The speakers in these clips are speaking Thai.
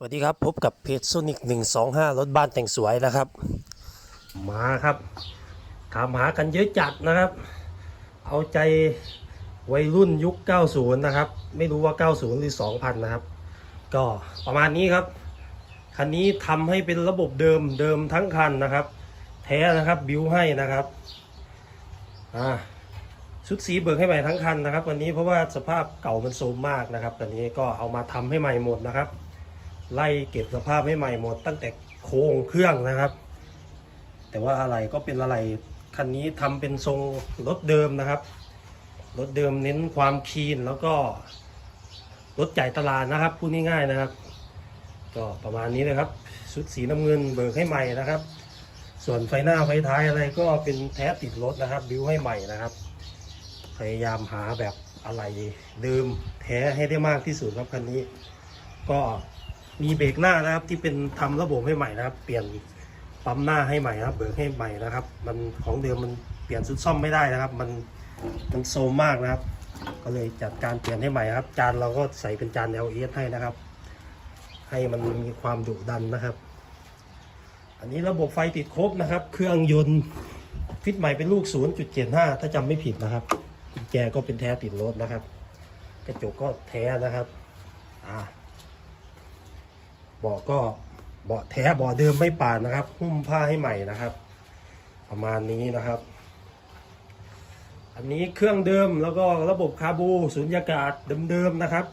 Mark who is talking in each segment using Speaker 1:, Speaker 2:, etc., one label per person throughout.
Speaker 1: สวัสดีครับ พบกับเพจโซนิก125รถบ้านแต่งสวยนะครับ มาครับถามหากันเยอะจัดนะครับ เอาใจวัยรุ่นยุค 90 นะครับ ไม่รู้ว่า 90 หรือ 2000 นะครับ ก็ประมาณนี้ครับ คันนี้ทำให้เป็นระบบเดิมเดิมทั้งคันนะครับ แท้นะครับบิวให้นะครับอ่าชุดสีเบิกให้ใหม่ทั้งคันนะครับวันนี้เพราะว่าสภาพเก่ามันโทรมมากนะครับตอนนี้ก็เอามาทำให้ใหม่หมดนะครับ ไล่เก็บสภาพให้ใหม่หมด ตั้งแต่โครงเครื่องนะครับ แต่ว่าอะไรก็เป็นอะไรคันนี้ทำเป็นทรงรถเดิมนะครับ รถเดิมเน้นความคีนแล้วก็รถใหญ่ตลาดนะครับพูดง่ายๆนะครับ ก็ประมาณนี้เลยครับชุดสีน้ำเงินเบิกให้ใหม่นะครับ ส่วนไฟหน้าไฟท้ายอะไรก็เป็นแท้ติดรถนะครับบิวให้ใหม่นะครับ พยายามหาแบบอะไรเดิมแท้ให้ได้มากที่สุดครับคันนี้ ก็ มีเบรกหน้านะครับที่เป็นทำระบบให้ใหม่นะครับ เปลี่ยนปั๊มหน้าให้ใหม่นะครับ เบิกให้ใหม่นะครับ มันของเดิมมันเปลี่ยนชุดซ่อมไม่ได้นะครับ มันมันโซมมากนะครับ ก็เลยจัดการเปลี่ยนให้ใหม่ครับ จานเราก็ใส่เป็นจาน LS ให้นะครับ ให้มันมีความดุดันนะครับ อันนี้ระบบไฟติดครบนะครับ เครื่องยนต์ฟิตใหม่เป็นลูก 0.75 ถ้าจำไม่ผิดนะครับกุญแจก็เป็นแท้ติดรถนะครับ กระจกก็แท้นะครับ อ่า เบาะก็เบาะแท้เบาะเดิมไม่ปาดนะครับ หุ้มผ้าให้ใหม่นะครับ ประมาณนี้นะครับ อันนี้เครื่องเดิมแล้วก็ระบบคาบูสุญญากาศเดิมๆนะครับ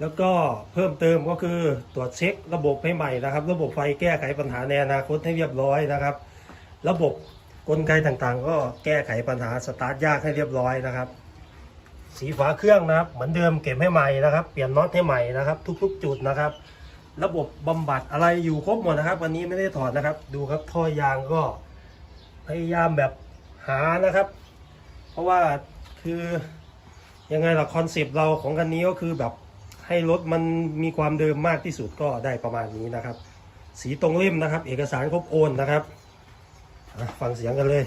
Speaker 1: แล้วก็เพิ่มเติมก็คือตรวจเช็คระบบให้ใหม่นะครับ ระบบไฟแก้ไขปัญหาในอนาคตให้เรียบร้อยนะครับ ระบบกลไกต่างๆ ก็แก้ไขปัญหาสตาร์ทยากให้เรียบร้อยนะครับ สีฝาเครื่องนะครับ เหมือนเดิมเก็บให้ใหม่นะครับ เปลี่ยนน็อตให้ใหม่นะครับ ทุก ๆ จุดนะครับ ระบบบำบัดอะไรอยู่ครบหมดนะครับ วันนี้ไม่ได้ถอดนะครับ ดูครับท่อยางก็พยายามแบบหานะครับ เพราะว่าคือยังไงล่ะคอนเซปต์เราของคันนี้ก็คือแบบให้รถมันมีความเดิมมากที่สุดก็ได้ประมาณนี้นะครับ สีตรงเล่มนะครับ เอกสารครบโอนนะครับฟังเสียงกันเลย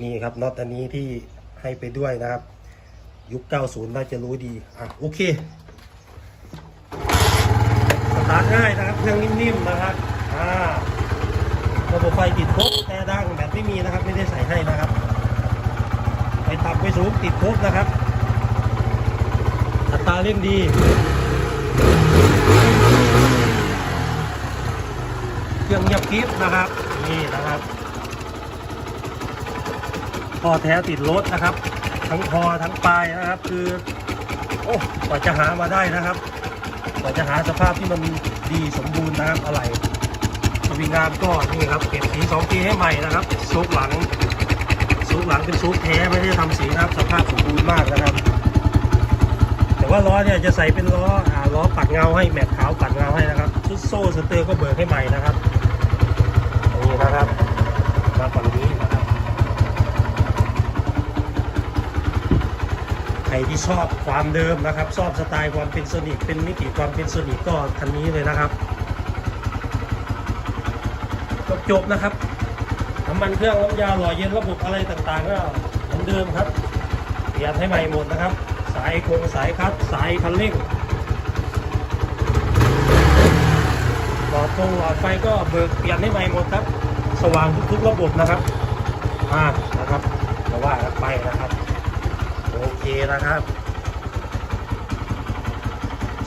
Speaker 1: นี่ครับน็อตอันนี้ที่ให้ไปด้วยนะครับ ยุค 90 น่าจะรู้ดีอะโอเคาง่ายนะครับ เครื่องนิ่มๆนะครับอ่าระบบไฟติดครบแต่ดังแบตไม่มีนะครับ ไม่ได้ใส่ให้นะครับ ไปต่ำไปสูงติดครบนะครับอัตราเร่งดีเครื่องเงียบกริฟนะครับ นี่นะครับพอแท้ติดรถนะครับ ทั้งคอทั้งปลายนะครับ คือ โอ้กว่าจะหามาได้นะครับ กว่าจะหาสภาพที่มันดีสมบูรณ์นะครับอะไรสวิงงามก็นี่ครับเก็บสีสองทีให้ใหม่นะครับซุกหลังซุกหลังเป็นซุกแท้ไม่ได้ทำสีนะครับ สภาพสมบูรณ์มากนะครับ แต่ว่าล้อเนี่ยจะใส่เป็นล้ออ่าล้อปัดเงาให้แม็กขาวปัดเงาให้นะครับชุดโซ่สเตอร์ก็เบิกให้ใหม่นะครับนี่นะครับมาฝั่งนี้นะค รับใครที่ชอบความเดิมนะครับ ชอบสไตล์ความเป็นโซนิกเป็นมิติความเป็นโซนิกก็คันนี้เลยนะครับจบจบๆนะครับน้ำมันเครื่องน้ำยาหล่อเย็นระบบอะไรต่างๆ ก็เหมือนเดิมครับเปลี่ยนให้ใหม่หมดนะครับ สายโครงสายคัดสายคันเร่งหลอดตรงหลอดไฟก็เบิกเปลี่ยนให้ใหม่หมดครับ สว่างทุกๆระบบนะครับอ่านะครับก็ว่ากันไปนะครับ เคนะครับ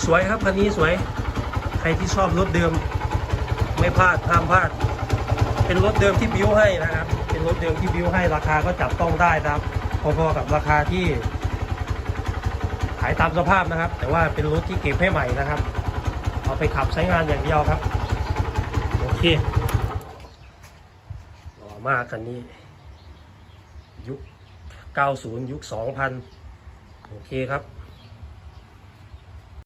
Speaker 1: สวยครับคันนี้สวย ใครที่ชอบรถเดิม ไม่พลาดห้ามพลาด เป็นรถเดิมที่บิวให้นะครับ เป็นรถเดิมที่บิวให้ราคาก็จับต้องได้นะครับ พอๆกับราคาที่ ขายตามสภาพนะครับ แต่ว่าเป็นรถที่เก็บให้ใหม่นะครับ เอาไปขับใช้งานอย่างเดียวครับ โอเคหล่อมากคันนี้ยุค 90 ยุค 2000 โอเคครับ